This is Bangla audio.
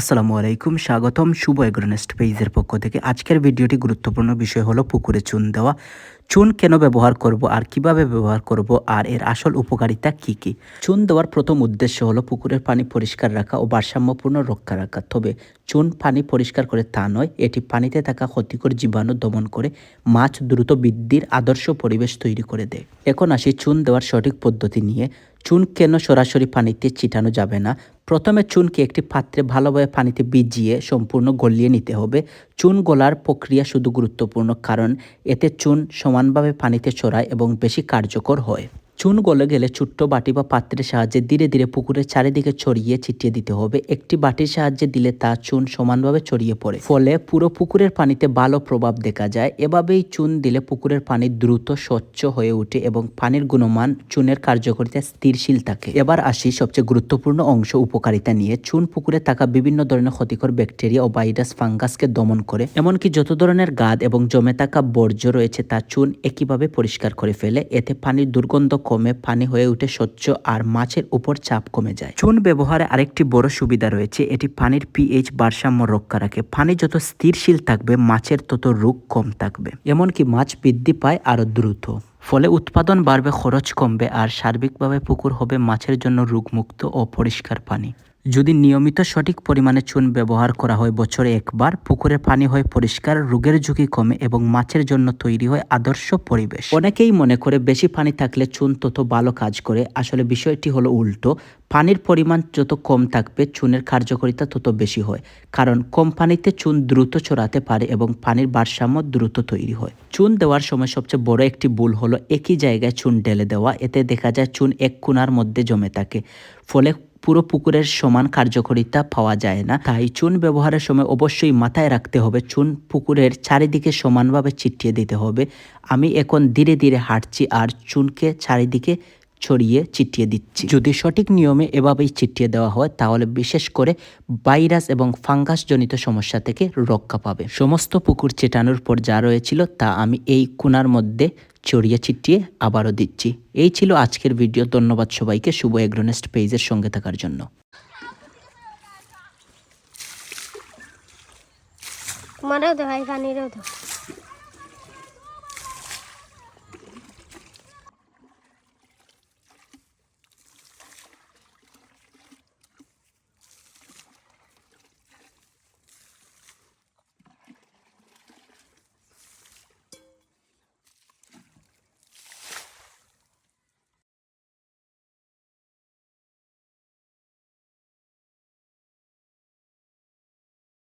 আসসালামু আলাইকুম, স্বাগতম শুভ এগ্রোনেস্ট পেজের পক্ষ থেকে। আজকের ভিডিওটি গুরুত্বপূর্ণ বিষয় হলো পুকুরে চুন দেওয়া। চুন কেন ব্যবহার করব, আর কীভাবে ব্যবহার করব, আর এর আসল উপকারিতা কি কি? চুন দেওয়ার প্রথম উদ্দেশ্য হলো পুকুরের পানি পরিষ্কার রাখা ও ভারসাম্যপূর্ণ রক্ষা রাখা। তবে চুন পানি পরিষ্কার করে তা নয়, এটি পানিতে থাকা ক্ষতিকর জীবাণু দমন করে মাছ দ্রুত বৃদ্ধির আদর্শ পরিবেশ তৈরি করে দেয়। এখন আসি চুন দেওয়ার সঠিক পদ্ধতি নিয়ে। চুন কেন সরাসরি পানিতে ছিটানো যাবে না প্রথমে চুনকে একটি পাত্রে ভালোভাবে পানিতে ভিজিয়ে সম্পূর্ণ গলিয়ে নিতে হবে। চুন গলার প্রক্রিয়া শুধু গুরুত্বপূর্ণ, কারণ এতে চুন সমানভাবে পানিতে ছড়ায় এবং বেশি কার্যকর হয়। চুন গলে গেলে ছোট্ট বাটি বা পাত্রের সাহায্যে ধীরে ধীরে পুকুরের চারিদিকে ছড়িয়ে ছিটিয়ে দিতে হবে। একটি বাটির সাহায্যে দিলে তা চুন সমানভাবে ছড়িয়ে পড়ে। ফলে পুরো পুকুরের পানিতে ভালো প্রভাব দেখা যায়। এভাবেই চুন দিলে পুকুরের পানি দ্রুত স্বচ্ছ হয়ে ওঠে এবং পানির গুণমান চুনের কার্যকারিতা স্থিরশীল থাকে। এবার আসি সবচেয়ে গুরুত্বপূর্ণ অংশ উপকারিতা নিয়ে। চুন পুকুরে থাকা বিভিন্ন ধরনের ক্ষতিকর ব্যাকটেরিয়া ও ভাইরাস, ফাঙ্গাসকে দমন করে। এমনকি যত ধরনের গাদ এবং জমে থাকা বর্জ্য রয়েছে তা চুন একইভাবে পরিষ্কার করে ফেলে। এতে পানির দুর্গন্ধ কমে, পানি হয়ে উঠে স্বচ্ছ আর মাছের উপর চাপ কমে যায়। চুন ব্যবহারে আরেকটি বড় সুবিধা রয়েছে, এটি পানির পিএইচ ভারসাম্য রক্ষা রাখে। পানি যত স্থিরশীল থাকবে, মাছের তত রোগ কম থাকবে। এমনকি মাছ বৃদ্ধি পায় আরও দ্রুত। ফলে উৎপাদন বাড়বে, খরচ কমবে আর সার্বিকভাবে পুকুর হবে মাছের জন্য রোগমুক্ত ও পরিষ্কার পানি। যদি নিয়মিত সঠিক পরিমাণে চুন ব্যবহার করা হয়, বছরে একবার পুকুরের পানি হয়, পরিষ্কার রোগের ঝুঁকি কমে এবং মাছের জন্য তৈরি হয় আদর্শ পরিবেশ। অনেকেই মনে করে বেশি পানি থাকলে চুন তত ভালো কাজ করে। আসলে বিষয়টি হলো উল্টো। পানির পরিমাণ যত কম থাকবে, চুনের কার্যকারিতা তত বেশি হয়। কারণ কম পানিতে চুন দ্রুত ছড়াতে পারে এবং পানির ভারসাম্য দ্রুত তৈরি হয়। চুন দেওয়ার সময় সবচেয়ে বড় একটি ভুল হলো একই জায়গায় চুন ঢেলে দেওয়া। এতে দেখা যায় চুন এক কোনার মধ্যে জমে থাকে। ফলে পুরো পুকুরের সমান কার্যকারিতা পাওয়া যায় না। তাই চুন ব্যবহারের সময় অবশ্যই মাথায় রাখতে হবে, চুন পুকুরের চারিদিকে সমানভাবে ছিটিয়ে দিতে হবে। আমি এখন ধীরে ধীরে হাঁটছি আর চুনকে চারিদিকে ছড়িয়ে ছিটিয়ে দিচ্ছি। যদি সঠিক নিয়মে এভাবেই ছিটিয়ে দেওয়া হয়, তাহলে বিশেষ করে ভাইরাস এবং ফাঙ্গাসজনিত সমস্যা থেকে রক্ষা পাবে। সমস্ত পুকুর চেটানোর পর যা রয়েছিল তা আমি এই কোনার মধ্যে ছড়িয়ে ছিটিয়ে আবারও দিচ্ছি। এই ছিল আজকের ভিডিও। ধন্যবাদ সবাইকে। শুভ এগ্রোনেস্ট পেজের সঙ্গে থাকার জন্য। তোমারও ভাই, পানিরও